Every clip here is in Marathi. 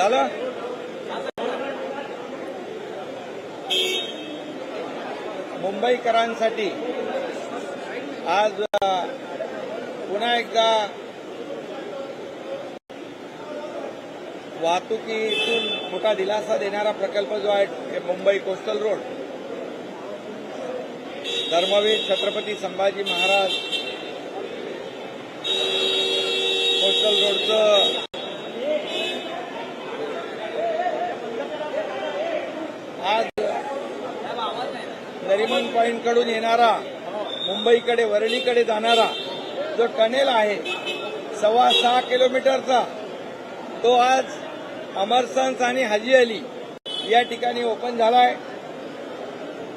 झालं? मुंबईकरांसाठी आज पुन्हा एकदा वाहतुकीतून मोठा दिलासा देणारा प्रकल्प जो आहे हे Mumbai coastal road. Dharmaveer Chhatrapati Sambhaji Maharaj coastal रोडचं आज नरिमन पॉईंटकडून येणारा मुंबईकडे वरळीकडे जाणारा जो टनेल आहे सव्वा सहा किलोमीटरचा तो आज अमरसन्स आणि हाजी अली या ठिकाणी ओपन झालाय.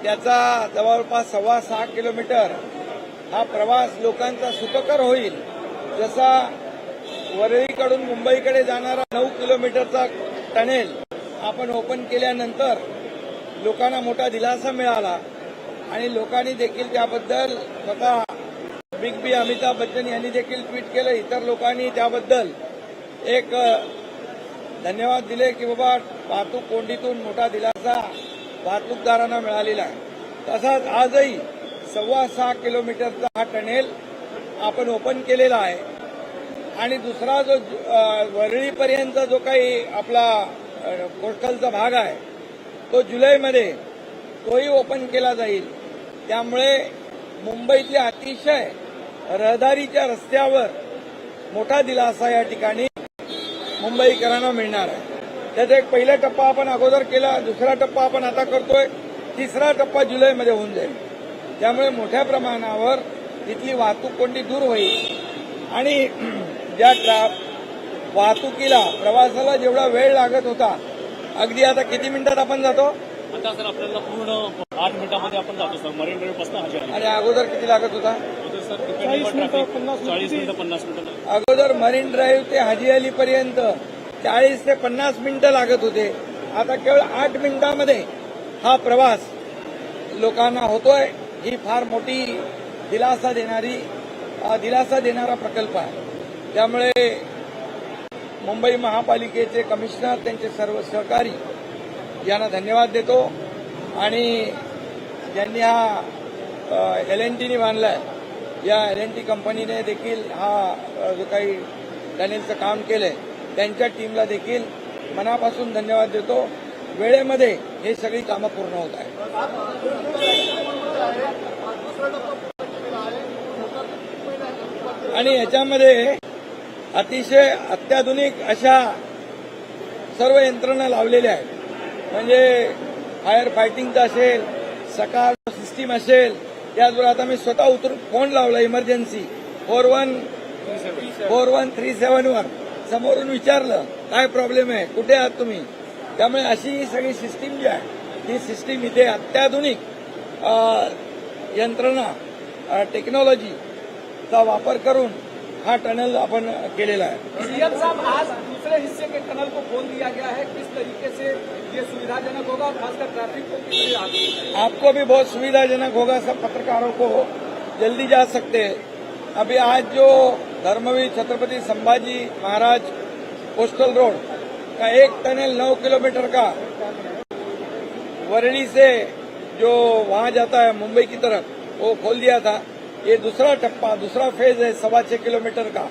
त्याचा जवळपास सव्वा सहा किलोमीटर हा प्रवास लोकांचा सुखकर होईल. जसा वरळीकडून मुंबईकडे जाणारा नऊ किलोमीटरचा टनेल आपण ओपन केल्यानंतर लोकांना मोठा दिलासा मिळाला. आणि लोकांनी देखील त्याबद्दल स्वतः बिग बी अमिताभ बच्चन यांनी देखील ट्विट केलं इतर लोकांनी त्याबद्दल एक धन्यवाद दिले की बाबा वाहतूक कोंडीतून मोठा दिलासा वाहतूकदारांना मिळालेला आहे. तसाच आजही सव्वा सहा किलोमीटरचा हा टनेल आपण ओपन केलेला आहे. आणि दुसरा जो वरळीपर्यंतचा वरळीपर्यंत जो काही आपला कोस्टलचा भाग आहे तो जुलैमध्ये तोही ओपन केला जाईल. त्यामुळे मुंबईतल्या अतिशय रहदारीच्या रस्त्यावर मोठा दिलासा या ठिकाणी मुंबईकरांना मिळणार आहे. त्याचा एक पहिला टप्पा आपण अगोदर केला दुसरा टप्पा आपण आता करतोय तिसरा टप्पा जुलैमध्ये होऊन जाईल. त्यामुळे मोठ्या प्रमाणावर तिथली वाहतूक कोणती दूर होईल. आणि ज्या ट्रा वाहतुकीला प्रवासाला जेवढा वेळ लागत होता अगदी आता किती मिनिटात आपण जातो? आता सर आपल्याला पूर्ण आठ मिनिटामध्ये आपण जातो सर. मरीन ड्राईव्हपासून आणि अगोदर किती लागत होता? होते सर चाळीस मिनिटं पन्नास मिनिटं. अगोदर मरीन ड्राईव्ह ते हाजी अली पर्यंत चाळीस ते पन्नास मिनिटं लागत होते. आता केवळ आठ मिनिटांमध्ये हा प्रवास लोकांना होतोय. ही फार मोठी दिलासा देणारी दिलासा देणारा प्रकल्प आहे. त्यामुळे मुंबई महापालिकेचे कमिशनर त्यांचे सर्व सहकारी यांना धन्यवाद देतो. आणि ज्यांनी हा एल एन टीने बांधलाय या एल एन टी कंपनीने देखील हा जो काही टनेलचं काम केलंय त्यांच्या टीमला देखील मनापासून धन्यवाद देतो. वेळेमध्ये हे सगळी कामं पूर्ण होत आहेत. आणि याच्यामध्ये अतिशय अत्याधुनिक अशा सर्व यंत्रणा लावलेल्या आहेत. म्हणजे फायर फायटिंगचं असेल सकाळ सिस्टीम असेल त्याचबरोबर आता मी स्वतः उतरून फोन लावला emergency four one four one three seven वर समोरून विचारलं काय प्रॉब्लेम आहे? कुठे आहात तुम्ही? त्यामुळे अशी ही सगळी सिस्टीम जी आहे ती सिस्टीम इथे अत्याधुनिक यंत्रणा टेक्नॉलॉजीचा वापर करून हा टनल आपण केलेला आहे. सीएम साहब आज दूसरे हिस्से के टनल को खोल दिया गया है। किस तरीके से ये सुविधाजनक होगा और खासकर ट्रैफ़िक को? आपको भी बहुत सुविधाजनक होगा सब पत्रकारों को जल्दी जा सकते हैं। अभी आज जो धर्मवीर छत्रपति संभाजी महाराज कोस्टल रोड का एक टनल नौ किलोमीटर का वरली से जो वहाँ जाता है मुंबई की तरफ़ वो खोल दिया था। ये दूसरा टप्पा, दूसरा फ़ेज़ है सवा छह किलोमीटर का।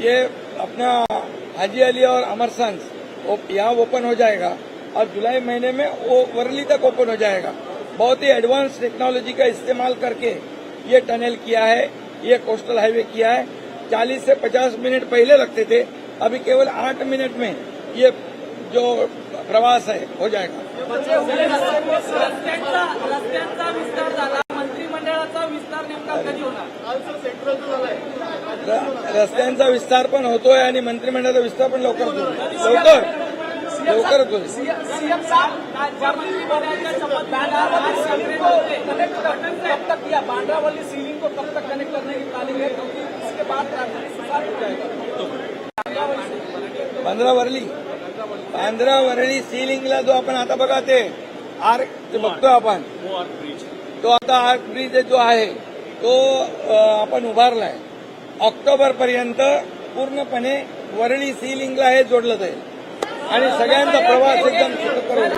ये अपना हाजी अली और अमरसंस यहाँ ओपन हो जाएगा और जुलाई महीने में वो वरली तक ओपन हो जाएगा। बहुत ही एडवांस टेक्नोलॉजी का इस्तेमाल करके ये टनल किया है, ये कोस्टल हाईवे किया है। 40 से 50 मिनट पहले लगते थे, अभी केवल 8 मिनट में ये जो प्रवास है, हो जाएगा। विस्तार नेमका कधी होणार? रस्त्यांचा विस्तार पण होतोय आणि मंत्रिमंडळाचा विस्तार पण लवकर होतो लवकर. लवकरच होईल सीएम साहब ज्या मंत्रिमंडळाच्या शपथ बांद्रा वाली सीलिंग को कनेक्ट करने कब तक किया बांद्रा वाली सीलिंग को कब तक कनेक्ट करने की प्लानिंग है? क्योंकि इसके बाद ट्रैफिक सुधार हो जाएगा। बांद्रा वरली बांद्रा वरळी सिलिंगला जो आपण आता बघा ते आर्क जे बघतोय आपण. आर तो आता हा ब्रिज जो आहे तो आपण उभारला आहे ऑक्टोबरपर्यंत पूर्णपणे वरळी सी लिंगला हे जोडलं जाईल. आणि सगळ्यांचा प्रवास एकदम सुरू होईल.